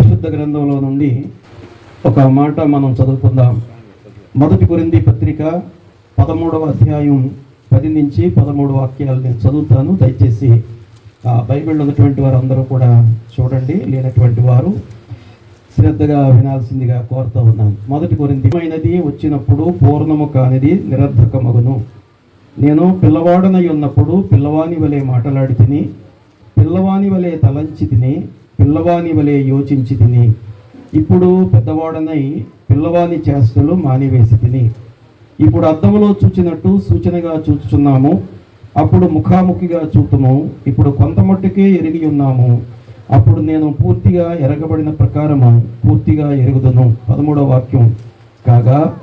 పరిశుద్ధ గ్రంథంలో నుండి ఒక మాట మనం చదువుకుందాం. మొదటి కొరింది పత్రిక పదమూడవ అధ్యాయం పది నుంచి పదమూడు వాక్యాలు నేను చదువుతాను. దయచేసి ఆ బైబిల్ ఉన్నటువంటి వారు అందరూ కూడా చూడండి. లేనటువంటి వారు శ్రద్ధగా వినాల్సిందిగా కోరుతూ ఉన్నాను. మొదటి కొరింది వచ్చినప్పుడు పూర్ణము కానిది నిరర్ధకమగును. నేను పిల్లవాడనై ఉన్నప్పుడు పిల్లవాని వలె మాట్లాడి తిని పిల్లవాని వలె తలంచి తిని పిల్లవాని వలె యోచించి తిని. ఇప్పుడు పెద్దవాడనై పిల్లవాని చేష్టలు మానివేసి తిని. ఇప్పుడు అద్దంలో చూచినట్టు సూచనగా చూచుచున్నాము. అప్పుడు ముఖాముఖిగా చూతుము. ఇప్పుడు కొంత మట్టుకే ఎరిగి ఉన్నాము. అప్పుడు నేను పూర్తిగా ఎరగబడిన ప్రకారము పూర్తిగా ఎరుగుదను. పదమూడవ వాక్యం. కాగా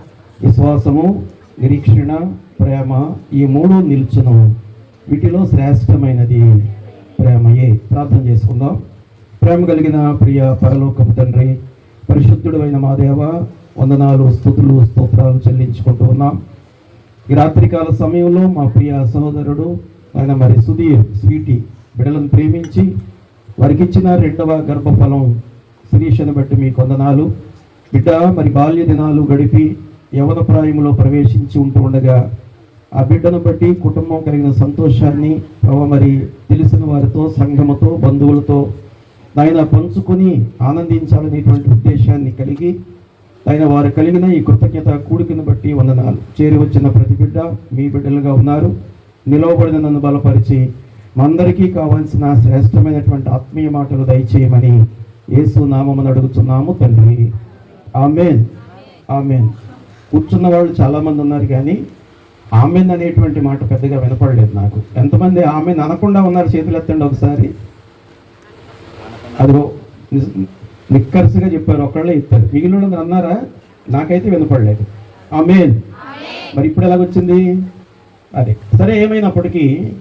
విశ్వాసము నిరీక్షణ ప్రేమ ఈ మూడు నిల్చును. వీటిలో శ్రేష్టమైనది ప్రేమయే. ప్రార్థన చేసుకుందాం. ప్రేమ కలిగిన ప్రియ పరలోకపు తండ్రి పరిశుద్ధుడు అయిన మా దేవ వందనాలు స్థుతులు స్తోత్రాలు చెల్లించుకుంటూ ఉన్నాం. ఈ రాత్రికాల సమయంలో మా ప్రియ సహోదరుడు ఆయన మరి సుధీర్ స్వీటీ బిడలను ప్రేమించి వారికి ఇచ్చిన రెండవ గర్భఫలం శిరీషను బట్టి మీ కొందనాలు బిడ్డ మరి బాల్య దినాలు గడిపి యవన ప్రాయంలో ప్రవేశించి ఉంటూ ఉండగా ఆ బిడ్డను బట్టి కుటుంబం కలిగిన సంతోషాన్ని మరి తెలిసిన వారితో సంఘముతో బంధువులతో ఆయన పంచుకొని ఆనందించాలనేటువంటి ఉద్దేశాన్ని కలిగి ఆయన వారు కలిగిన ఈ కృతజ్ఞత కూడికను బట్టి వందనాలు. చేరి వచ్చిన ప్రతి బిడ్డ మీ బిడ్డలుగా ఉన్నారు. నిలవబడిన నన్ను బలపరిచి మందరికీ కావాల్సిన శ్రేష్టమైనటువంటి ఆత్మీయ మాటలు దయచేయమని యేసు నామమును అడుగుతున్నాము తండ్రి. ఆమెన్. ఆమెన్. కూర్చున్న వాళ్ళు చాలామంది ఉన్నారు కానీ ఆమెన్ అనేటువంటి మాట పెద్దగా వినపడలేదు నాకు. ఎంతమంది ఆమెన్ అనకుండా ఉన్నారు చేతులు ఎత్తండి ఒకసారి. నిస్- నిక్కర్సుగా చెప్పారు ఒకళ్ళే ఇస్తారు. మిగిలిన అన్నారా? నాకైతే వినపడలేదు. ఆమెన్. మరి ఇప్పుడు ఎలాగొచ్చింది? అదే. సరే ఏమైనప్పటికీ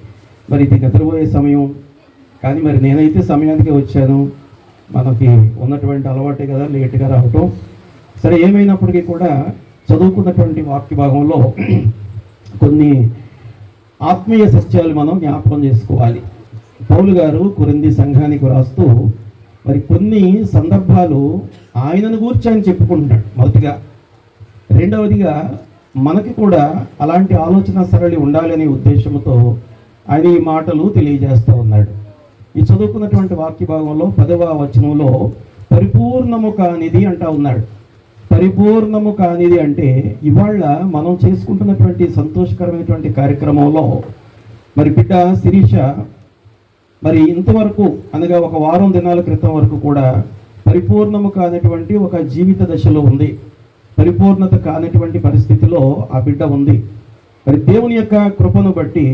మరి ఇది నిద్రపోయే సమయం. కానీ మరి నేనైతే సమయానికి వచ్చాను. మనకి ఉన్నటువంటి అలవాటే కదా లేట్గా రావటం. సరే ఏమైనప్పటికీ కూడా చదువుకున్నటువంటి వాక్య భాగంలో కొన్ని ఆత్మీయ సత్యాలు మనం జ్ఞాపకం చేసుకోవాలి. పౌలు గారు కొరింది సంఘానికి రాస్తూ మరి కొన్ని సందర్భాలు ఆయనను గూర్చి ఆయన చెప్పుకుంటున్నాడు. మొదటిగా రెండవదిగా మనకి కూడా అలాంటి ఆలోచన సరళి ఉండాలనే ఉద్దేశంతో ఆయన ఈ మాటలు తెలియజేస్తూ ఉన్నాడు. ఈ చదువుకున్నటువంటి వాక్య భాగంలో పదవ వచనంలో పరిపూర్ణము కానిది అంటా ఉన్నాడు. పరిపూర్ణము కానిది అంటే ఇవాళ మనం చేసుకుంటున్నటువంటి సంతోషకరమైనటువంటి కార్యక్రమంలో మరి బిడ్డ శిరీష మరి ఇంతవరకు అనగా ఒక వారం దినాల క్రితం వరకు కూడా పరిపూర్ణము కానటువంటి ఒక జీవిత దశలో ఉంది. పరిపూర్ణత కానటువంటి పరిస్థితిలో ఆ బిడ్డ ఉంది. మరి దేవుని యొక్క కృపను బట్టి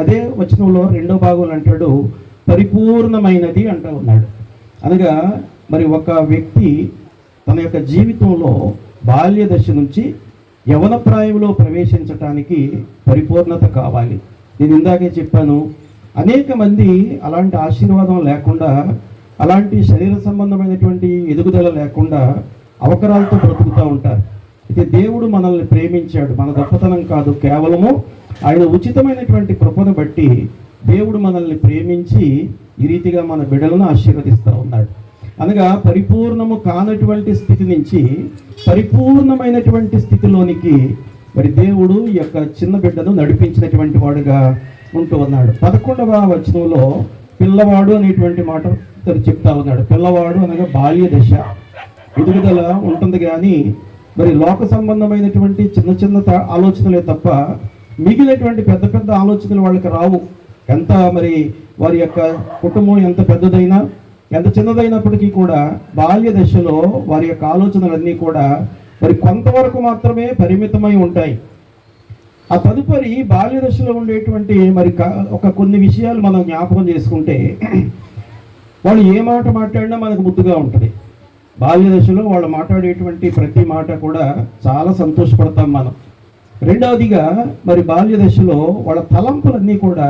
అదే వచనంలో రెండో భాగంలో అంటాడు పరిపూర్ణమైనది అంటూ ఉన్నాడు. అనగా మరి ఒక వ్యక్తి తన యొక్క జీవితంలో బాల్య దశ నుంచి యవన ప్రాయంలో ప్రవేశించటానికి పరిపూర్ణత కావాలి. నేను ఇందాకే చెప్పాను అనేక మంది అలాంటి ఆశీర్వాదం లేకుండా అలాంటి శరీర సంబంధమైనటువంటి ఎదుగుదల లేకుండా అవకరాలతో బ్రతుకుతూ ఉంటారు. అయితే దేవుడు మనల్ని ప్రేమించాడు. మన గొప్పతనం కాదు కేవలము ఆయన ఉచితమైనటువంటి కృపను బట్టి దేవుడు మనల్ని ప్రేమించి ఈ రీతిగా మన బిడ్డలను ఆశీర్వదిస్తూ ఉన్నాడు. అనగా పరిపూర్ణము కానటువంటి స్థితి నుంచి పరిపూర్ణమైనటువంటి స్థితిలోనికి మరి దేవుడు ఈ యొక్క చిన్న బిడ్డను నడిపించినటువంటి వాడుగా ఉంటూ ఉన్నాడు. పదకొండవ వచనంలో పిల్లవాడు అనేటువంటి మాట ఇతడు చెప్తా ఉన్నాడు. పిల్లవాడు అనగా బాల్య దశ ఎదుగుదల ఉంటుంది కానీ మరి లోక సంబంధమైనటువంటి చిన్న చిన్న త- ఆలోచనలే తప్ప మిగిలినటువంటి పెద్ద పెద్ద ఆలోచనలు వాళ్ళకి రావు. ఎంత మరి వారి యొక్క కుటుంబం ఎంత పెద్దదైనా ఎంత చిన్నదైనప్పటికీ కూడా బాల్య దశలో వారి యొక్క ఆలోచనలన్నీ కూడా మరి కొంతవరకు మాత్రమే పరిమితమై ఉంటాయి. ఆ తదుపరి బాల్య దశలో ఉండేటువంటి మరి ఒక కొన్ని విషయాలు మనం జ్ఞాపకం చేసుకుంటే వాళ్ళు ఏ మాట మాట్లాడినా మనకు ముద్దుగా ఉంటుంది. బాల్య దశలో వాళ్ళు మాట్లాడేటువంటి ప్రతి మాట కూడా చాలా సంతోషపడతాం మనం. రెండవదిగా మరి బాల్య దశలో వాళ్ళ తలంపులన్నీ కూడా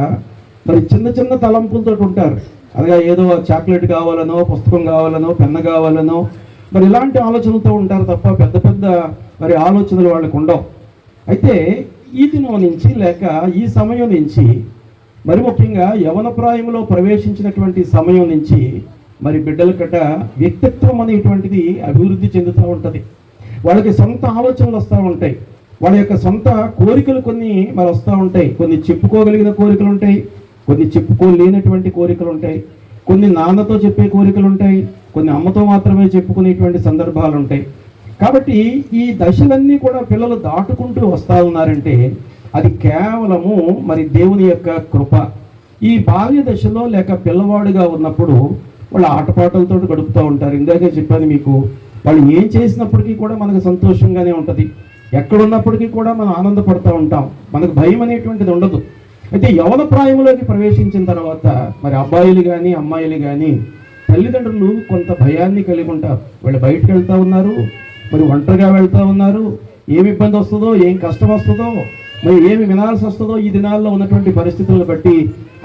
మరి చిన్న చిన్న తలంపులతో ఉంటారు. అలాగే ఏదో చాక్లెట్ కావాలనో పుస్తకం కావాలనో పెన్న కావాలనో మరి ఇలాంటి ఆలోచనలతో ఉంటారు తప్ప పెద్ద పెద్ద మరి ఆలోచనలు వాళ్ళకు ఉండవు. అయితే ఈ దినం నుంచి లేక ఈ సమయం నుంచి మరి ముఖ్యంగా యవన ప్రాయంలో ప్రవేశించినటువంటి సమయం నుంచి మరి బిడ్డల కట వ్యక్తిత్వం అనేటువంటిది అభివృద్ధి చెందుతూ ఉంటుంది. వాళ్ళకి సొంత ఆలోచనలు వస్తూ ఉంటాయి. వాళ్ళ యొక్క సొంత కోరికలు కొన్ని మరి వస్తూ ఉంటాయి. కొన్ని చెప్పుకోగలిగిన కోరికలు ఉంటాయి. కొన్ని చెప్పుకోలేనటువంటి కోరికలు ఉంటాయి. కొన్ని నాన్నతో చెప్పే కోరికలు ఉంటాయి. కొన్ని అమ్మతో మాత్రమే చెప్పుకునేటువంటి సందర్భాలు ఉంటాయి. కాబట్టి ఈ దశలన్నీ కూడా పిల్లలు దాటుకుంటూ వస్తా ఉన్నారంటే అది కేవలము మరి దేవుని యొక్క కృప. ఈ బాల్య దశలో లేక పిల్లవాడుగా ఉన్నప్పుడు వాళ్ళు ఆటపాటలతో గడుపుతూ ఉంటారు. ఇందాకే చెప్పాను మీకు వాళ్ళు ఏం చేసినప్పటికీ కూడా మనకు సంతోషంగానే ఉంటుంది. ఎక్కడున్నప్పటికీ కూడా మనం ఆనందపడుతూ ఉంటాం. మనకు భయం అనేటువంటిది ఉండదు. అయితే యవన ప్రాయంలోకి ప్రవేశించిన తర్వాత మరి అబ్బాయిలు కానీ అమ్మాయిలు కానీ తల్లిదండ్రులు కొంత భయాన్ని కలిగి ఉంటారు. వాళ్ళు బయటకు వెళ్తూ ఉన్నారు మరి ఒంటరిగా వెళ్తూ ఉన్నారు. ఏమి ఇబ్బంది వస్తుందో ఏం కష్టం వస్తుందో మరి ఏమి వినాల్సి వస్తుందో ఈ దినాల్లో ఉన్నటువంటి పరిస్థితులను బట్టి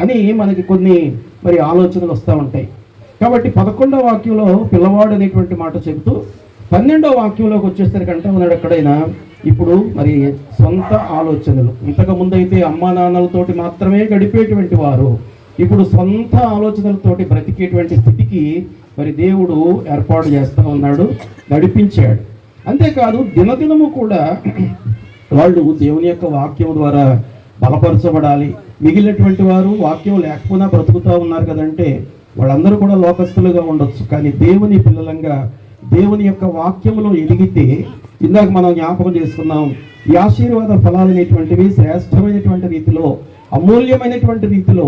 అని మనకి కొన్ని మరి ఆలోచనలు వస్తూ ఉంటాయి. కాబట్టి పదకొండవ వాక్యంలో పిల్లవాడు అనేటువంటి మాట చెబుతూ పన్నెండవ వాక్యంలోకి వచ్చేసరికి అంటే ఉన్నాడు ఎక్కడైనా ఇప్పుడు మరి సొంత ఆలోచనలు. ఇంతకు ముందైతే అమ్మా నాన్నలతోటి మాత్రమే గడిపేటువంటి వారు ఇప్పుడు సొంత ఆలోచనలతోటి బ్రతికేటువంటి స్థితికి మరి దేవుడు ఏర్పాటు చేస్తూ ఉన్నాడు నడిపించాడు. అంతేకాదు దినదినము కూడా వాళ్ళు దేవుని యొక్క వాక్యం ద్వారా బలపరచబడాలి. మిగిలినటువంటి వారు వాక్యం లేకపోయినా బ్రతుకుతూ ఉన్నారు కదంటే వాళ్ళందరూ కూడా లోకస్తులుగా ఉండొచ్చు. కానీ దేవుని పిల్లలంగా దేవుని యొక్క వాక్యంలో ఎదిగితే ఇందాక మనం జ్ఞాపకం చేసుకున్నాం ఈ ఆశీర్వాద ఫలాలు అనేటువంటివి శ్రేష్టమైనటువంటి రీతిలో అమూల్యమైనటువంటి రీతిలో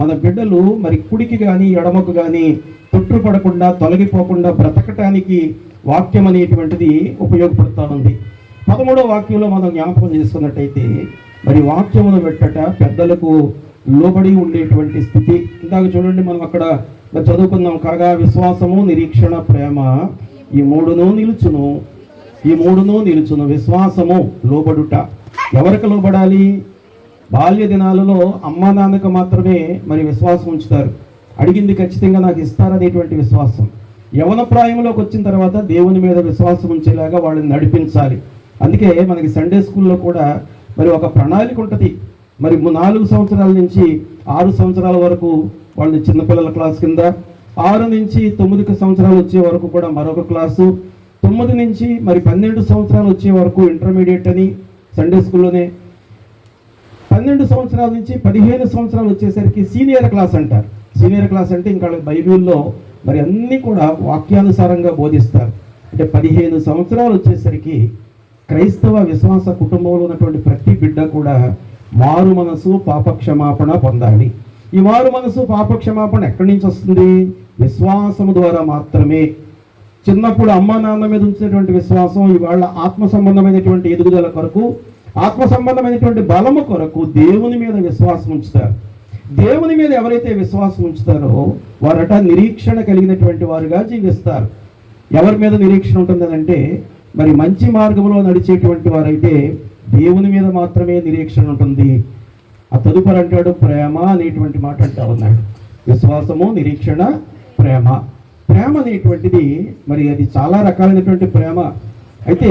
మన బిడ్డలు మరి కుడికి కానీ ఎడమకు కానీ తొట్టుపడకుండా తొలగిపోకుండా బ్రతకటానికి వాక్యం అనేటువంటిది ఉపయోగపడుతూ ఉంది పదమూడవ వాక్యంలో మనం జ్ఞాపకం చేసుకున్నట్టయితే మరి వాక్యమును పెట్టట పెద్దలకు లోబడి ఉండేటువంటి స్థితి. ఇందాక చూడండి మనం అక్కడ చదువుకుందాం. కాగా విశ్వాసము నిరీక్షణ ప్రేమ ఈ మూడును నిలుచును. ఈ మూడును నిలుచును. విశ్వాసము లోబడుట. ఎవరికి లోబడాలి? బాల్య దినాలలో అమ్మా నాన్నకు మాత్రమే మరి విశ్వాసం ఉంచుతారు. అడిగింది ఖచ్చితంగా నాకు ఇస్తారనేటువంటి విశ్వాసం. యవన ప్రాయంలోకి వచ్చిన తర్వాత దేవుని మీద విశ్వాసం ఉంచేలాగా వాళ్ళని నడిపించాలి. అందుకే మనకి సండే స్కూల్లో కూడా మరి ఒక ప్రణాళిక ఉంటుంది. మరి నాలుగు సంవత్సరాల నుంచి ఆరు సంవత్సరాల వరకు వాళ్ళని చిన్నపిల్లల క్లాస్ కింద ఆరు నుంచి తొమ్మిది సంవత్సరాలు వచ్చే వరకు కూడా మరొక క్లాసు తొమ్మిది నుంచి మరి పన్నెండు సంవత్సరాలు వచ్చే వరకు ఇంటర్మీడియట్ అని సండే స్కూల్లోనే పన్నెండు సంవత్సరాల నుంచి పదిహేను సంవత్సరాలు వచ్చేసరికి సీనియర్ క్లాస్ అంటారు. సీనియర్ క్లాస్ అంటే ఇంకా బైబిల్లో మరి అన్నీ కూడా వాక్యానుసారంగా బోధిస్తారు. అంటే పదిహేను సంవత్సరాలు వచ్చేసరికి క్రైస్తవ విశ్వాస కుటుంబంలో ఉన్నటువంటి ప్రతి బిడ్డ కూడా మారు మనసు పాపక్షమాపణ పొందాలి. ఈ మారు మనసు పాపక్షమాపణ ఎక్కడి నుంచి వస్తుంది? విశ్వాసము ద్వారా మాత్రమే. చిన్నప్పుడు అమ్మా నాన్న మీద ఉంచినటువంటి విశ్వాసం ఇవాళ ఆత్మ సంబంధమైనటువంటి ఎదుగుదల కొరకు ఆత్మ సంబంధమైనటువంటి బలము కొరకు దేవుని మీద విశ్వాసం ఉంచుతారు. దేవుని మీద ఎవరైతే విశ్వాసం ఉంచుతారో వారట నిరీక్షణ కలిగినటువంటి వారుగా జీవిస్తారు. ఎవరి మీద నిరీక్షణ ఉంటుందనంటే మరి మంచి మార్గంలో నడిచేటువంటి వారైతే దేవుని మీద మాత్రమే నిరీక్షణ ఉంటుంది. ఆ తదుపరి అంటాడు ప్రేమ అనేటువంటి మాట అంటా ఉన్నాడు. విశ్వాసము నిరీక్షణ ప్రేమ. ప్రేమ అనేటువంటిది మరి అది చాలా రకాలైనటువంటి ప్రేమ. అయితే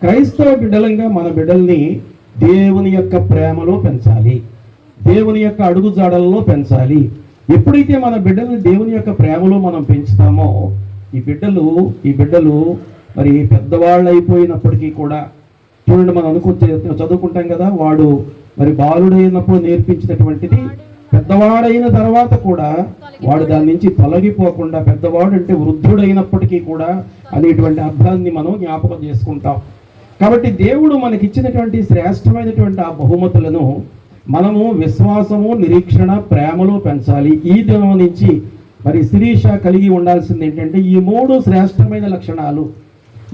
క్రైస్తవ బిడ్డలంగా మన బిడ్డల్ని దేవుని యొక్క ప్రేమలో పెంచాలి. దేవుని యొక్క అడుగుజాడల్లో పెంచాలి. ఎప్పుడైతే మన బిడ్డల్ని దేవుని యొక్క ప్రేమలో మనం పెంచుతామో ఈ బిడ్డలు ఈ బిడ్డలు మరి పెద్దవాళ్ళు అయిపోయినప్పటికీ కూడా చూడండి మనం అనుకుంటే చదువుకుంటాం కదా వాడు మరి బాలుడైనప్పుడు నేర్పించినటువంటిది పెద్దవాడైన తర్వాత కూడా వాడు దాని నుంచి తొలగిపోకుండా పెద్దవాడు అంటే వృద్ధుడైనప్పటికీ కూడా అనేటువంటి అర్థాన్ని మనం జ్ఞాపకం చేసుకుంటాం. కాబట్టి దేవుడు మనకి ఇచ్చినటువంటి శ్రేష్టమైనటువంటి ఆ బహుమతులను మనము విశ్వాసము నిరీక్షణ ప్రేమలో పెంచాలి. ఈ దినం నుంచి మరి శిరీష కలిగి ఉండాల్సింది ఏంటంటే ఈ మూడు శ్రేష్టమైన లక్షణాలు.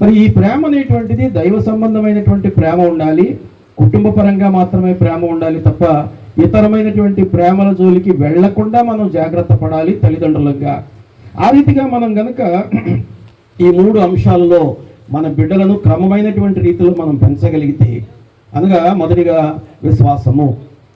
మరి ఈ ప్రేమ అనేటువంటిది దైవ సంబంధమైనటువంటి ప్రేమ ఉండాలి. కుటుంబ పరంగా మాత్రమే ప్రేమ ఉండాలి తప్ప ఇతరమైనటువంటి ప్రేమల జోలికి వెళ్ళకుండా మనం జాగ్రత్త పడాలి తల్లిదండ్రులుగా. ఆ రీతిగా మనం గనక ఈ మూడు అంశాలలో మన బిడ్డలను క్రమమైనటువంటి రీతిలో మనం పెంచగలిగితే అనగా మొదటిగా విశ్వాసము.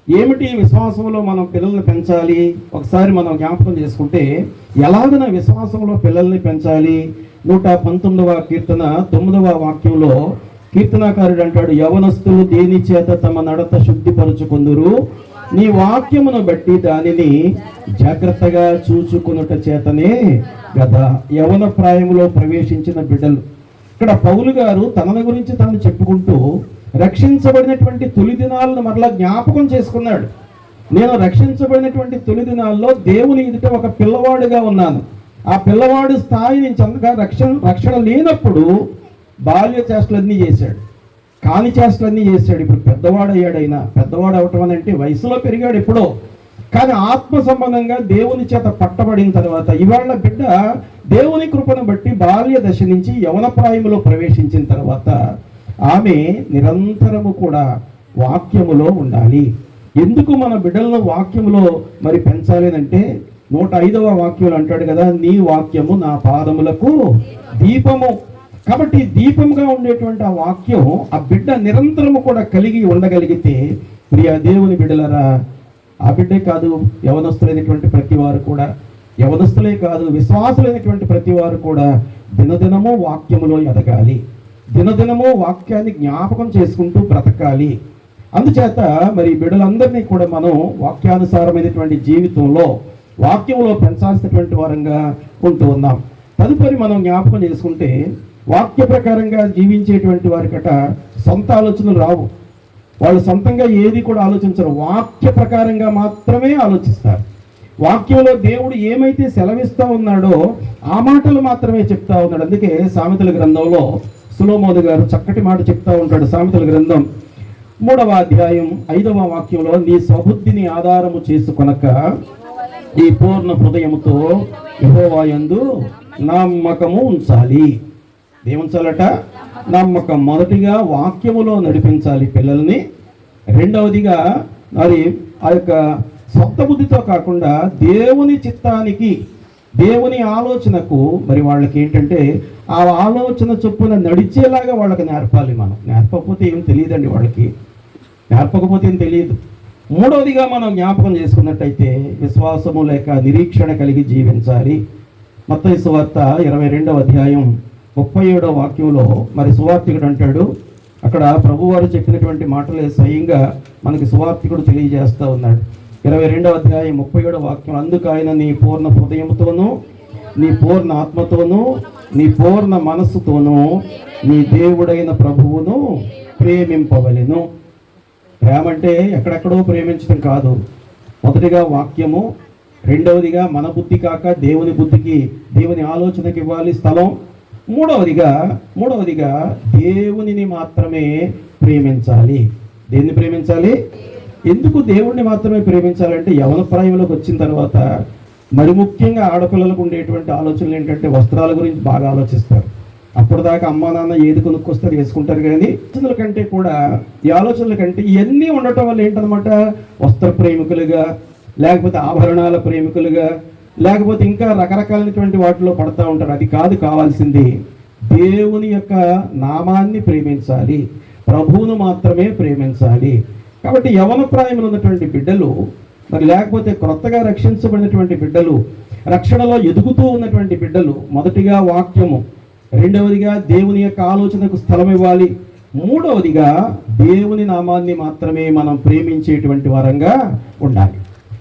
ఏమిటి విశ్వాసంలో మనం పిల్లల్ని పెంచాలి? ఒకసారి మనం జ్ఞాపకం చేసుకుంటే ఎలాగన విశ్వాసంలో పిల్లల్ని పెంచాలి. నూట పంతొమ్మిదవ కీర్తన తొమ్మిదవ వాక్యంలో కీర్తనాకారుడు అంటాడు యవనస్తులు దేని చేత తమ నడత శుద్ధిపరుచుకుందరు? నీ వాక్యమును బట్టి దానిని జాగ్రత్తగా చూచుకునుట చేతనే గదా. యవన ప్రాయంలో ప్రవేశించిన బిడ్డలు. ఇక్కడ పౌలు గారు తనని గురించి తను చెప్పుకుంటూ రక్షించబడినటువంటి తొలి దినాలను మరలా జ్ఞాపకం చేసుకున్నాడు. నేను రక్షించబడినటువంటి తొలి దినాల్లో దేవుని ఎదుట ఒక పిల్లవాడుగా ఉన్నాను. ఆ పిల్లవాడు స్థాయి నుంచి అంతగా రక్షణ రక్షణ లేనప్పుడు బాల్య చేష్టలన్నీ చేశాడు. కాని చేష్టలన్నీ చేశాడు. ఇప్పుడు పెద్దవాడు అయ్యాడైనా పెద్దవాడు అవటం అని అంటే వయసులో పెరిగాడు ఎప్పుడో. కానీ ఆత్మ సంబంధంగా దేవుని చేత పట్టబడిన తర్వాత ఇవాళ బిడ్డ దేవుని కృపను బట్టి బాల్య దశ నుంచి యవన ప్రాయంలో ప్రవేశించిన తర్వాత ఆమె నిరంతరము కూడా వాక్యములో ఉండాలి. ఎందుకు మన బిడ్డలను వాక్యములో మరి పెంచాలి అంటే నూట ఐదవ వాక్యంలో అంటాడు కదా నీ వాక్యము నా పాదములకు దీపము. కాబట్టి దీపంగా ఉండేటువంటి ఆ వాక్యం ఆ బిడ్డ నిరంతరము కూడా కలిగి ఉండగలిగితే ప్రియ దేవుని బిడ్డలరా ఆ బిడ్డే కాదు యవనస్తులైనటువంటి ప్రతి వారు కూడా యవనస్తులే కాదు విశ్వాసులైనటువంటి ప్రతి వారు కూడా దినదినము వాక్యములో ఎదగాలి. దినదినము వాక్యాన్ని జ్ఞాపకం చేసుకుంటూ బ్రతకాలి. అందుచేత మరి బిడ్డలందరినీ కూడా మనం వాక్యానుసారమైనటువంటి జీవితంలో వాక్యంలో పెంచాల్సినటువంటి వారంగా ఉంటూ ఉన్నాం. తదుపరి మనం జ్ఞాపకం చేసుకుంటే వాక్య ప్రకారంగా జీవించేటువంటి వారికట సొంత ఆలోచనలు రావు. వాళ్ళు సొంతంగా ఏది కూడా ఆలోచించరు. వాక్య ప్రకారంగా మాత్రమే ఆలోచిస్తారు. వాక్యంలో దేవుడు ఏమైతే సెలవిస్తూ ఉన్నాడో ఆ మాటలు మాత్రమే చెప్తా ఉన్నాడు. అందుకే సామెతల గ్రంథంలో సులోమోదు గారు చక్కటి మాట చెప్తా ఉంటాడు సామెతల గ్రంథం. మూడవ అధ్యాయం ఐదవ వాక్యంలో నీ స్వబుద్ధిని ఆధారము చేసుకొనక ఈ పూర్ణ హృదయముతో యహోవాయందు నమ్మకము ఉంచాలి. ఏముంచాలట? నమ్మకం. మొదటిగా వాక్యములో నడిపించాలి పిల్లల్ని. రెండవదిగా మరి ఆ యొక్క సొంత బుద్ధితో కాకుండా దేవుని చిత్తానికి దేవుని ఆలోచనకు మరి వాళ్ళకి ఏంటంటే ఆ ఆలోచన చొప్పున నడిచేలాగా వాళ్ళకి నేర్పాలి మనం. నేర్పకపోతే ఏం తెలియదండి వాళ్ళకి. నేర్పకపోతే ఏం తెలియదు. మూడవదిగా మనం జ్ఞాపకం చేసుకున్నట్టయితే విశ్వాసము లేక నిరీక్షణ కలిగి జీవించాలి. మొత్తం సువార్త ఇరవై రెండవ అధ్యాయం ముప్పై ఏడవ వాక్యంలో మరి సువార్థికుడు అంటాడు అక్కడ ప్రభువారు చెప్పినటువంటి మాటలే స్వయంగా మనకి సువార్థికుడు తెలియజేస్తూ ఉన్నాడు. ఇరవై రెండవ అధ్యాయం ముప్పై ఏడవ వాక్యం. అందుకు ఆయన నీ పూర్ణ హృదయంతోనూ నీ పూర్ణ ఆత్మతోనూ నీ పూర్ణ మనస్సుతోనూ నీ దేవుడైన ప్రభువును ప్రేమింపవలెను. ప్రేమ అంటే ఎక్కడెక్కడో ప్రేమించడం కాదు. మొదటిగా వాక్యము రెండవదిగా మన బుద్ధి కాక దేవుని బుద్ధికి దేవుని ఆలోచనకి ఇవ్వాలి స్థలం. మూడవదిగా మూడవదిగా దేవునిని మాత్రమే ప్రేమించాలి. దేన్ని ప్రేమించాలి? ఎందుకు దేవుణ్ణి మాత్రమే ప్రేమించాలంటే యవన ప్రాయంలోకి వచ్చిన తర్వాత మరి ముఖ్యంగా ఆడపిల్లలకు ఉండేటువంటి ఆలోచనలు ఏంటంటే వస్త్రాల గురించి బాగా ఆలోచిస్తారు. అప్పుడు దాకా అమ్మా నాన్న ఏది కొనుక్కొస్తారు వేసుకుంటారు కానీ ఆలోచనల కంటే కూడా ఈ ఆలోచనల కంటే ఇవన్నీ ఉండటం వల్ల ఏంటనమాట వస్త్ర ప్రేమికులుగా లేకపోతే ఆభరణాల ప్రేమికులుగా లేకపోతే ఇంకా రకరకాలైనటువంటి వాటిలో పడతా ఉంటారు. అది కాదు కావాల్సింది దేవుని యొక్క నామాన్ని ప్రేమించాలి. ప్రభువును మాత్రమే ప్రేమించాలి. కాబట్టి యవన ఉన్నటువంటి బిడ్డలు మరి లేకపోతే క్రొత్తగా రక్షించబడినటువంటి బిడ్డలు రక్షణలో ఎదుగుతూ ఉన్నటువంటి బిడ్డలు మొదటిగా వాక్యము రెండవదిగా దేవుని యొక్క ఆలోచనకు స్థలం ఇవ్వాలి మూడవదిగా దేవుని నామాన్ని మాత్రమే మనం ప్రేమించేటువంటి వారంగా ఉండాలి.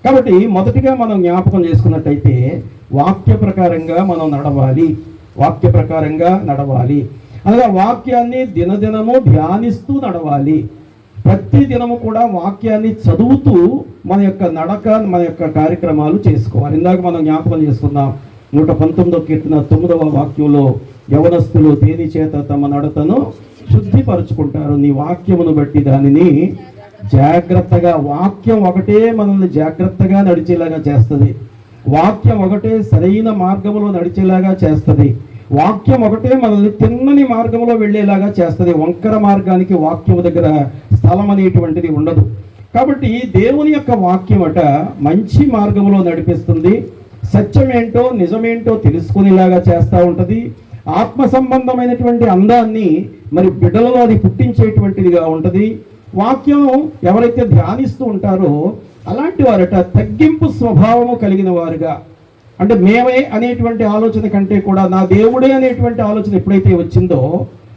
కాబట్టి మొదటిగా మనం జ్ఞాపకం చేసుకున్నట్టయితే వాక్య ప్రకారంగా మనం నడవాలి. వాక్య ప్రకారంగా నడవాలి. అనగా వాక్యాన్ని దినదినము ధ్యానిస్తూ నడవాలి. ప్రతి దినము కూడా వాక్యాన్ని చదువుతూ మన యొక్క నడక మన యొక్క కార్యక్రమాలు చేసుకోవాలి. ఇందాక మనం జ్ఞాపకం చేసుకుందాం నూట పంతొమ్మిదో కీర్తన తొమ్మిదవ వాక్యంలో యవనస్తులు దేని చేత తమ నడతను శుద్ధిపరుచుకుంటారు? నీ వాక్యమును బట్టి దానిని జాగ్రత్తగా వాక్యం ఒకటే మనల్ని జాగ్రత్తగా నడిచేలాగా చేస్తుంది. వాక్యం ఒకటే సరైన మార్గంలో నడిచేలాగా చేస్తుంది. వాక్యం ఒకటే మనల్ని తిన్నని మార్గంలో వెళ్ళేలాగా చేస్తుంది. వంకర మార్గానికి వాక్యం దగ్గర స్థలం అనేటువంటిది ఉండదు. కాబట్టి దేవుని యొక్క వాక్యం అట మంచి మార్గంలో నడిపిస్తుంది. సత్యమేంటో నిజమేంటో తెలుసుకునేలాగా చేస్తూ ఉంటుంది. ఆత్మ సంబంధమైనటువంటి అందాన్ని మరి బిడ్డలలో అది పుట్టించేటువంటిదిగా ఉంటుంది. వాక్యం ఎవరైతే ధ్యానిస్తూ ఉంటారో అలాంటి వారట తగ్గింపు స్వభావము కలిగిన వారుగా. అంటే మేమే అనేటువంటి ఆలోచన కంటే కూడా నా దేవుడే అనేటువంటి ఆలోచన ఎప్పుడైతే వచ్చిందో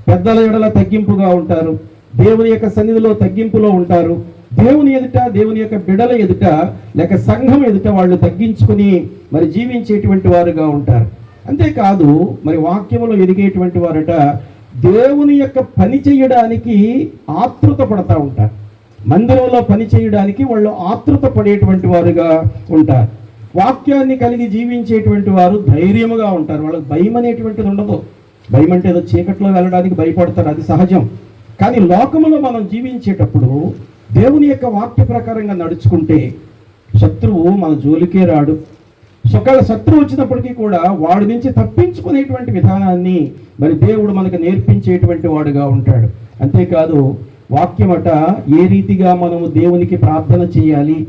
పెద్దల ఎడల తగ్గింపుగా ఉంటారు. దేవుని యొక్క సన్నిధిలో తగ్గింపులో ఉంటారు. దేవుని ఎదుట దేవుని యొక్క బిడల ఎదుట లేక సంఘం ఎదుట వాళ్ళు తగ్గించుకుని మరి జీవించేటువంటి వారుగా ఉంటారు. అంతేకాదు మరి వాక్యంలో ఎదిగేటువంటి వారట దేవుని యొక్క పని చేయడానికి ఆతృత పడతా ఉంటారు. మందిరంలో పని చేయడానికి వాళ్ళు ఆతృత పడేటువంటి వారుగా ఉంటారు. వాక్యాన్ని కలిగి జీవించేటువంటి వారు ధైర్యముగా ఉంటారు. వాళ్ళకి భయం అనేటువంటిది ఉండదు. భయం అంటే ఏదో చీకట్లో వెళ్ళడానికి భయపడతారు. అది సహజం. కానీ లోకములో మనం జీవించేటప్పుడు దేవుని యొక్క వాక్య ప్రకారంగా నడుచుకుంటే శత్రువు మన జోలికే రాడు. ఒకవేళ శత్రువు వచ్చినప్పటికీ కూడా వాడి నుంచి తప్పించుకునేటువంటి విధానాన్ని మరి దేవుడు మనకు నేర్పించేటువంటి వాడుగా ఉంటాడు. అంతేకాదు వాక్యమట ఏ రీతిగా మనము దేవునికి ప్రార్థన చేయాలి?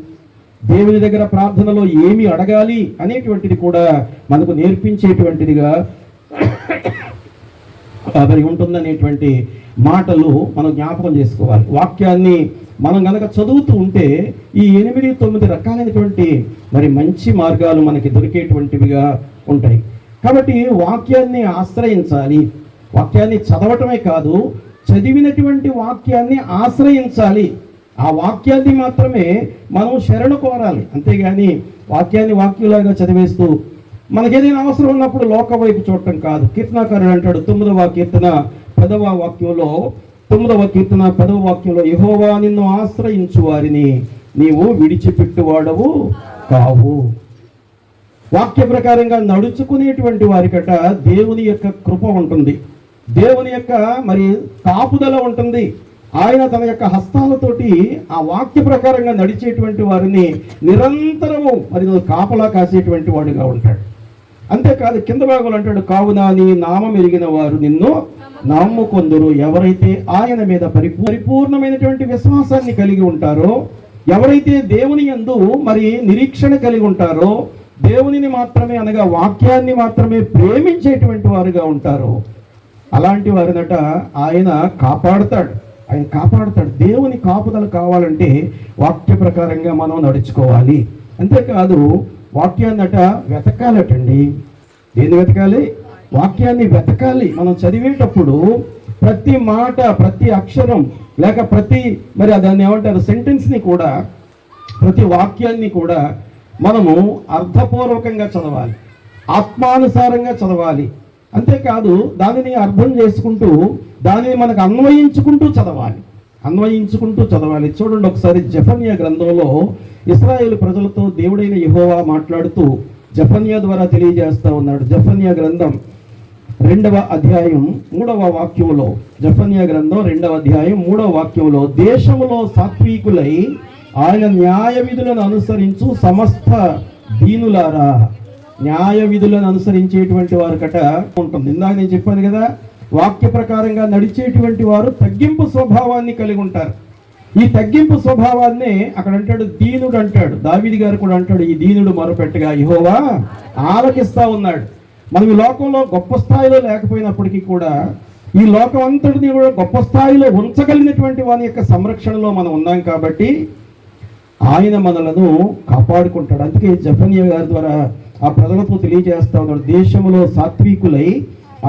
దేవుని దగ్గర ప్రార్థనలో ఏమి అడగాలి? అనేటువంటిది కూడా మనకు నేర్పించేటువంటిదిగా మరి ఉంటుందనేటువంటి మాటలు మనం జ్ఞాపకం చేసుకోవాలి. వాక్యాన్ని మనం కనుక చదువుతూ ఉంటే ఈ ఎనిమిది తొమ్మిది రకాలైనటువంటి మరి మంచి మార్గాలు మనకి దొరికేటువంటివిగా ఉంటాయి. కాబట్టి వాక్యాన్ని ఆశ్రయించాలి. వాక్యాన్ని చదవటమే కాదు చదివినటువంటి వాక్యాన్ని ఆశ్రయించాలి. ఆ వాక్యాన్ని మాత్రమే మనం శరణు కోరాలి. అంతేగాని వాక్యాన్ని వాక్యులాగా చదివేస్తూ మనకేదైనా అవసరం ఉన్నప్పుడు లోక వైపు చూడటం కాదు. కీర్తనాకారుడు అంటాడు తొమ్మిదవ కీర్తన పదవ వాక్యంలో తొమ్మిదవ కీర్తన పదవ వాక్యంలో యహోవా నిన్ను ఆశ్రయించు వారిని నీవు విడిచిపెట్టువాడవు కావు. వాక్య ప్రకారంగా నడుచుకునేటువంటి వారికట దేవుని యొక్క కృప ఉంటుంది. దేవుని యొక్క మరి కాపుదల ఉంటుంది. ఆయన తన యొక్క హస్తాలతోటి ఆ వాక్య ప్రకారంగా నడిచేటువంటి వారిని నిరంతరము మరి కాపలా కాసేటువంటి వాడుగా ఉంటాడు. అంతేకాదు కింద భాగంలో అంటాడు కావున నీ నామం ఎరిగిన వారు నిన్ను నమ్ముకొందరు. ఎవరైతే ఆయన మీద పరిపూ పరిపూర్ణమైనటువంటి విశ్వాసాన్ని కలిగి ఉంటారో ఎవరైతే దేవుని యందు మరి నిరీక్షణ కలిగి ఉంటారో దేవునిని మాత్రమే అనగా వాక్యాన్ని మాత్రమే ప్రేమించేటువంటి వారుగా ఉంటారో అలాంటి వారినట ఆయన కాపాడుతాడు. ఆయన కాపాడుతాడు. దేవుని కాపుదలు కావాలంటే వాక్య ప్రకారంగా మనం నడుచుకోవాలి. అంతేకాదు వాక్యాన్నట వెతకాలటండి. ఏది వెతకాలి? వాక్యాన్ని వెతకాలి. మనం చదివేటప్పుడు ప్రతి మాట ప్రతి అక్షరం లేక ప్రతి మరి దాన్ని ఏమంటారు సెంటెన్స్ని కూడా ప్రతి వాక్యాన్ని కూడా మనము అర్థపూర్వకంగా చదవాలి. ఆత్మానుసారంగా చదవాలి. అంతేకాదు దానిని అర్థం చేసుకుంటూ దానిని మనకు అన్వయించుకుంటూ చదవాలి. అన్వయించుకుంటూ చదవాలి. చూడండి ఒకసారి జఫన్య గ్రంథంలో ఇస్రాయేల్ ప్రజలతో దేవుడైన యహోవా మాట్లాడుతూ జఫన్యా ద్వారా తెలియజేస్తా ఉన్నాడు. జఫన్యా గ్రంథం రెండవ అధ్యాయం మూడవ వాక్యంలో జఫన్యా గ్రంథం రెండవ అధ్యాయం మూడవ వాక్యంలో దేశంలో సాత్వికులై ఆయన న్యాయ విధులను అనుసరించు సమస్త దీనులారా. న్యాయ విధులను అనుసరించేటువంటి వారికట ఉంటుంది. ఇందాక నేను చెప్పాను కదా వాక్య ప్రకారంగా నడిచేటువంటి వారు తగ్గింపు స్వభావాన్ని కలిగి ఉంటారు. ఈ తగ్గింపు స్వభావాన్ని అక్కడ అంటాడు దీనుడు అంటాడు. దావిది గారు కూడా అంటాడు ఈ దీనుడు మొరపెట్టగా యహోవా ఆలకిస్తా ఉన్నాడు. మనం ఈ లోకంలో గొప్ప స్థాయిలో లేకపోయినప్పటికీ కూడా ఈ లోకం అంతటిని కూడా గొప్ప స్థాయిలో ఉంచగలిగినటువంటి వాని యొక్క సంరక్షణలో మనం ఉన్నాం కాబట్టి ఆయన మనలను కాపాడుకుంటాడు. అందుకే జపనీయ గారి ద్వారా ఆ ప్రజలతో తెలియజేస్తా ఉన్నాడు దేశంలో సాత్వికులై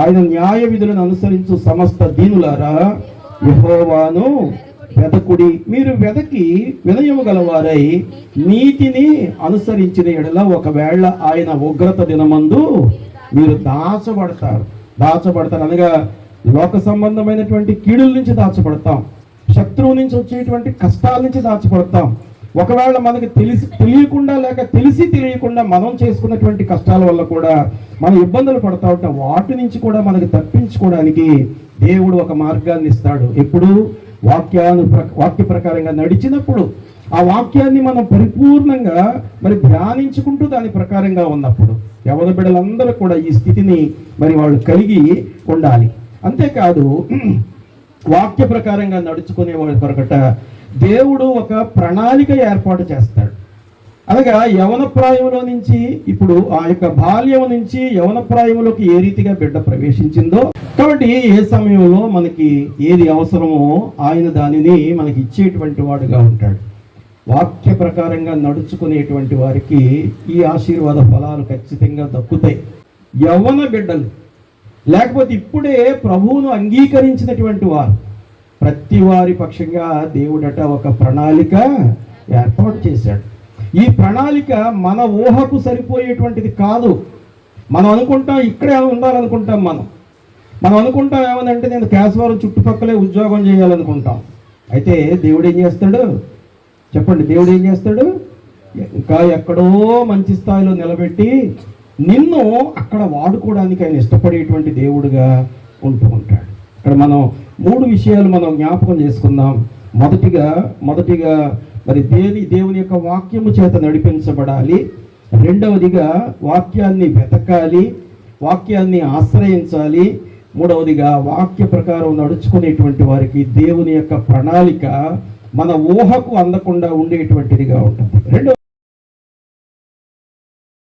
ఆయన న్యాయ విధులను అనుసరించు సమస్త దీనులారా యహోవాను వెదకుడి. మీరు వెదకి వినయము గలవారై నీతిని అనుసరించిన ఎడల ఒకవేళ ఆయన ఉగ్రత దినమందు మీరు దాచబడతారు. దాచబడతారు. అనగా లోక సంబంధమైనటువంటి కీడుల నుంచి దాచబడతాం. శత్రువు నుంచి వచ్చేటువంటి కష్టాల నుంచి దాచబడతాం. ఒకవేళ మనకి తెలిసి తెలియకుండా లేక తెలిసి తెలియకుండా మనం చేసుకున్నటువంటి కష్టాల వల్ల కూడా మనం ఇబ్బందులు పడతా ఉంటాం వాటి నుంచి కూడా మనకి తప్పించుకోవడానికి దేవుడు ఒక మార్గాన్ని ఇస్తాడు. ఎప్పుడు? వాక్యాను వాక్య ప్రకారంగా నడిచినప్పుడు ఆ వాక్యాన్ని మనం పరిపూర్ణంగా మరి ధ్యానించుకుంటూ దాని ప్రకారంగా ఉన్నప్పుడు యవన బిడ్డలందరూ కూడా ఈ స్థితిని మరి వాళ్ళు కలిగి ఉండాలి. అంతేకాదు వాక్య ప్రకారంగా నడుచుకునే వాళ్ళ కొరకట దేవుడు ఒక ప్రణాళిక ఏర్పాటు చేస్తాడు. అనగా యవన ప్రాయంలో నుంచి ఇప్పుడు ఆ యొక్క బాల్యం నుంచి యవనప్రాయంలోకి ఏ రీతిగా బిడ్డ ప్రవేశించిందో కాబట్టి ఏ సమయంలో మనకి ఏది అవసరమో ఆయన దానిని మనకి ఇచ్చేటువంటి వాడుగా ఉంటాడు. వాక్య ప్రకారంగా నడుచుకునేటువంటి వారికి ఈ ఆశీర్వాద ఫలాలు ఖచ్చితంగా దక్కుతాయి. యవ్వన బిడ్డలు లేకపోతే ఇప్పుడే ప్రభువును అంగీకరించినటువంటి వారు ప్రతి వారి పక్షంగా దేవుడట ఒక ప్రణాళిక ఏర్పాటు చేశాడు. ఈ ప్రణాళిక మన ఊహకు సరిపోయేటువంటిది కాదు. మనం అనుకుంటాం ఇక్కడే ఉండాలనుకుంటాం మనం. మనం అనుకుంటాం ఏమనంటే నేను కేశవరం చుట్టుపక్కలే ఉద్యోగం చేయాలనుకుంటాం. అయితే దేవుడు ఏం చేస్తాడు? చెప్పండి దేవుడు ఏం చేస్తాడు? ఇంకా ఎక్కడో మంచి స్థాయిలో నిలబెట్టి నిన్ను అక్కడ వాడుకోవడానికి ఆయన ఇష్టపడేటువంటి దేవుడుగా ఉంటూ ఉంటాడు. ఇక్కడ మనం మూడు విషయాలు మనం జ్ఞాపకం చేసుకుందాం. మొదటిగా మొదటిగా మరి దేని దేవుని యొక్క వాక్యము చేత నడిపించబడాలి? రెండవదిగా వాక్యాన్ని వెతకాలి వాక్యాన్ని ఆశ్రయించాలి. మూడవదిగా వాక్య ప్రకారం నడుచుకునేటువంటి వారికి దేవుని యొక్క ప్రణాళిక మన ఊహకు అందకుండా ఉండేటువంటిదిగా ఉంటుంది. రెండవ